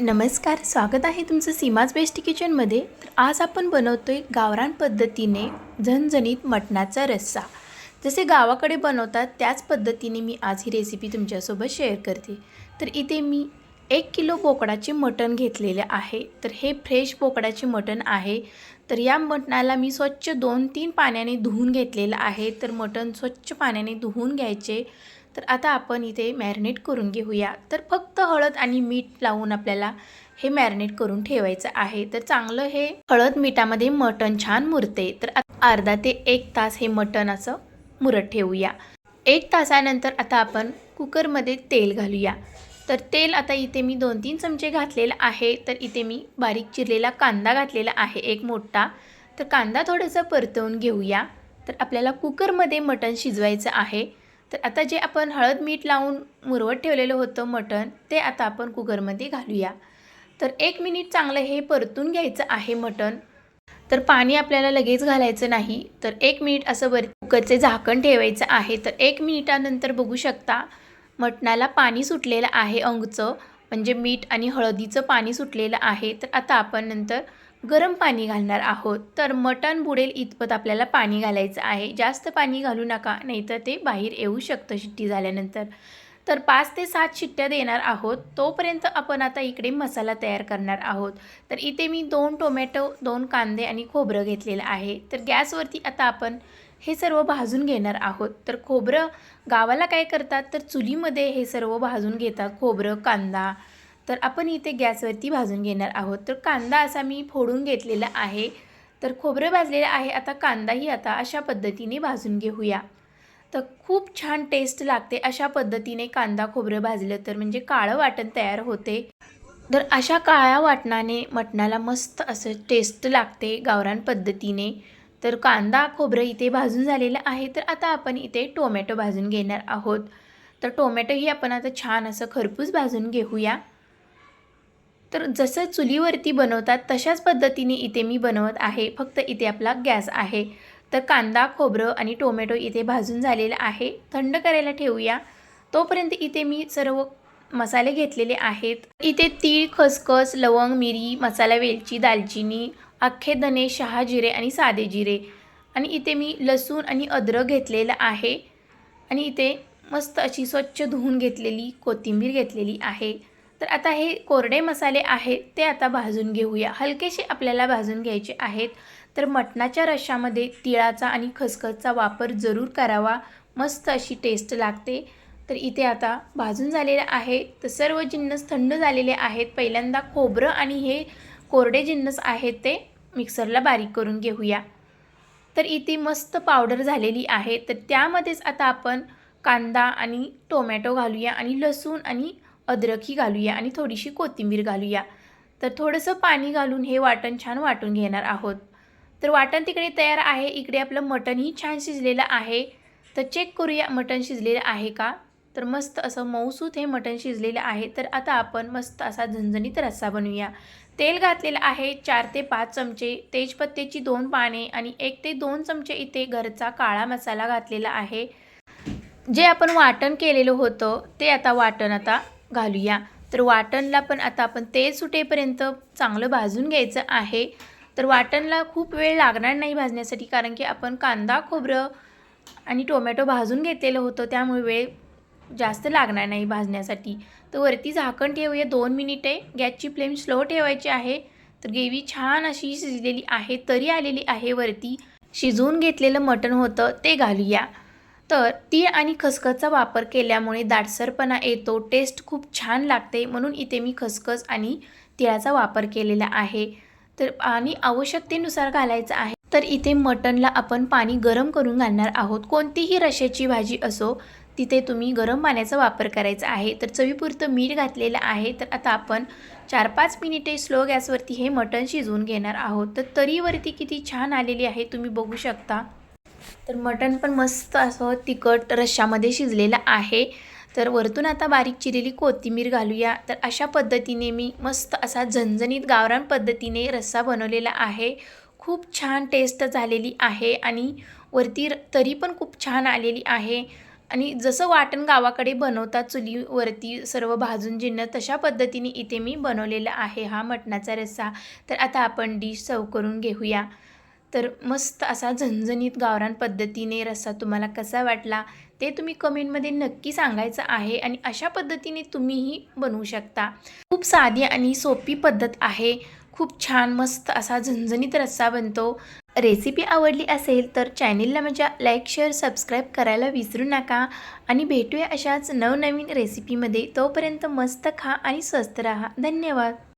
नमस्कार स्वागत आहे तुमचं सीमाज बेस्ट किचनमध्ये. तर आज आपण बनवतो आहे गावरान पद्धतीने झणझणीत मटणाचा रस्सा. जसे गावाकडे बनवतात त्याच पद्धतीने मी आज ही रेसिपी तुमच्यासोबत शेअर करते. तर इथे मी एक किलो बोकडाचे मटण घेतलेले आहे. तर हे फ्रेश बोकडाचे मटण आहे. तर या मटणाला मी स्वच्छ दोन तीन पाण्याने धुवून घेतलेलं आहे. तर मटण स्वच्छ पाण्याने धुवून घ्यायचे. तर आता आपण इथे मॅरिनेट करून घेऊया. तर फक्त हळद आणि मीठ लावून आपल्याला हे मॅरिनेट करून ठेवायचं आहे. तर चांगलं हे हळद मिठामध्ये मटण छान मुरते. तर अर्धा ते एक तास हे मटण असं मुरत ठेवूया. एक तासानंतर आता आपण कुकरमध्ये तेल घालूया. तर तेल आता इथे मी दोन तीन चमचे घातलेलं आहे. तर इथे मी बारीक चिरलेला कांदा घातलेला आहे एक मोठा. तर कांदा थोडासा परतवून घेऊया. तर आपल्याला कुकरमध्ये मटण शिजवायचं आहे. तर आता जे आपण हळद मीठ लावून मुरवत ठेवलेलं होतं मटण ते आता आपण कुकरमध्ये घालूया. तर एक मिनिट चांगलं हे परतून घ्यायचं आहे मटण. तर पाणी आपल्याला लगेच घालायचं नाही. तर एक मिनिट असं वर कुकरचे झाकण ठेवायचं आहे. तर एक मिनिटानंतर बघू शकता मटणाला पाणी सुटलेलं आहे अंगचं. म्हणजे मीठ आणि हळदीचं पाणी सुटलेलं आहे. तर आता आपण नंतर गरम पाणी घालणार आहोत. तर मटण बुडेल इतपत आपल्याला पाणी घालायचं आहे. जास्त पाणी घालू नका नाहीतर ते बाहेर येऊ शकतं शिट्टी झाल्यानंतर. तर पाच ते सात शिट्ट्या देणार आहोत. तोपर्यंत आपण आता इकडे मसाला तयार करणार आहोत. तर इथे मी दोन टोमॅटो दोन कांदे आणि खोबरं घेतलेलं आहे. तर गॅसवरती आता आपण हे सर्व भाजून घेणार आहोत. तर खोबरं गावाला काय करतात? तर चुलीमध्ये हे सर्व भाजून घेतात. खोबरं कांदा तर आपण इथे गॅसवरती भाजून घेणार आहोत. तर कांदा असा मी फोडून घेतलेला आहे. तर खोबरं भाजलेलं आहे. आता कांदाही आता अशा पद्धतीने भाजून घेऊया. तर खूप छान टेस्ट लागते अशा पद्धतीने कांदा खोबरं भाजलं तर. म्हणजे काळं वाटण तयार होते. तर अशा काळ्या वाटणाने मटणाला मस्त असं टेस्ट लागते गावरान पद्धतीने. तर कांदा खोबरं इथे भाजून झालेलं आहे. तर आता आपण इथे टोमॅटो भाजून घेणार आहोत. तर टोमॅटोही आपण आता छान असं खरपूस भाजून घेऊया. तर जसं चुलीवरती बनवतात तशाच पद्धतीने इथे मी बनवत आहे. फक्त इथे आपला गॅस आहे. तर कांदा खोबरं आणि टोमॅटो इथे भाजून झालेलं आहे. थंड करायला ठेवूया. तोपर्यंत इथे मी सर्व मसाले घेतलेले आहेत. इथे तीळ खसखस लवंग मिरी मसाला वेलची दालचिनी अख्खे धने शहा जिरे आणि साधे जिरे. आणि इथे मी लसूण आणि अद्रक घेतलेलं आहे. आणि इथे मस्त अशी स्वच्छ धुवून घेतलेली कोथिंबीर घेतलेली आहे. तर आता हे कोरडे मसाले आहेत ते आता भाजून घेऊया. हलकेसे आपल्याला भाजून घ्यायचे आहेत. तर मटणाच्या रशामध्ये तिळाचा आणि खसखसचा वापर जरूर करावा. मस्त अशी टेस्ट लागते. तर इथे आता भाजून झालेलं आहे. तर सर्व जिन्नस थंड झालेले आहेत. पहिल्यांदा खोबरं आणि हे कोरडे जिन्नस आहेत ते मिक्सरला बारीक करून घेऊया. तर इथे मस्त पावडर झालेली आहे. तर त्यामध्येच आता आपण कांदा आणि टोमॅटो घालूया आणि लसूण आणि अद्रकही घालूया आणि थोडीशी कोथिंबीर घालूया. तर थोडंसं पाणी घालून हे वाटण छान वाटून घेणार आहोत. तर वाटण तिकडे तयार आहे. इकडे आपलं मटणही छान शिजलेलं आहे. तर चेक करूया मटण शिजलेलं आहे का? तर मस्त असं मऊसूत हे मटण शिजलेलं आहे. तर आता आपण मस्त असा झणझणीत रस्सा बनवूया. तेल घातलेलं आहे चार ते पाच चमचे. तेजपत्त्याची दोन पाने आणि एक ते दोन चमचे इथे घरचा काळा मसाला घातलेला आहे. जे आपण वाटण केलेलं होतं ते आता वाटण आता घालूया. तर वाटणला पण आता आपण तेल सुटेपर्यंत चांगलं भाजून घ्यायचं आहे. तर वाटणला खूप वेळ लागणार नाही भाजण्यासाठी कारण की आपण कांदा खोबरं आणि टोमॅटो भाजून घेतलेलं होतं. त्यामुळे वेळ जास्त लागणार नाही भाजण्यासाठी. तर वरती झाकण ठेवूया. दोन मिनिटे. गॅसची फ्लेम स्लो ठेवायची आहे. तर ग्रेव्ही छान अशी शिजलेली आहे तरी आलेली आहे. वरती शिजवून घेतलेलं मटण होतं ते घालूया. तर तीळ आणि खसखसचा वापर केल्यामुळे दाटसरपणा येतो टेस्ट खूप छान लागते म्हणून इथे मी खसखस आणि तिळाचा वापर केलेला आहे. तर पाणी आवश्यकतेनुसार घालायचं आहे. तर इथे मटणला आपण पाणी गरम करून घालणार आहोत. कोणतीही रश्याची भाजी असो तिथे तुम्ही गरम पाण्याचा वापर करायचा आहे. तर चवीपुरतं मीठ घातलेलं आहे. तर आता आपण चार पाच मिनिटे स्लो गॅसवरती हे मटण शिजवून घेणार आहोत. तर तरीवरती किती छान आलेली आहे तुम्ही बघू शकता. तर मटण पण मस्त असं तिखट रश्शामध्ये शिजलेलं आहे. तर वरतून आता बारीक चिरेली कोथिंबीर घालूया. तर अशा पद्धतीने मी मस्त असा झणझणीत गावरान पद्धतीने रस्सा बनवलेला आहे. खूप छान टेस्ट झालेली आहे आणि वरती र- तरी पण खूप छान आलेली आहे. आणि जसं वाटण गावाकडे बनवतात चुलीवरती सर्व भाजून जिणं तशा पद्धतीने इथे मी बनवलेला आहे हा मटणाचा रस्सा. तर आता आपण डिश सर्व करून घेऊया. तर मस्त असा झणझणीत गावरान पद्धतीने रस्सा तुम्हाला कसा वाटला ते तुम्ही कमेंटमध्ये नक्की सांगायचं आहे आणि अशा पद्धतीने तुम्हीही बनवू शकता. खूप साधी आणि सोपी पद्धत आहे. खूप छान मस्त असा झणझणीत रस्सा बनतो. रेसिपी आवडली असेल तर चॅनेलला माझ्या लाईक शेअर सबस्क्राईब करायला विसरू नका आणि भेटूया अशाच नवनवीन रेसिपीमध्ये. तोपर्यंत मस्त खा आणि स्वस्त राहा. धन्यवाद.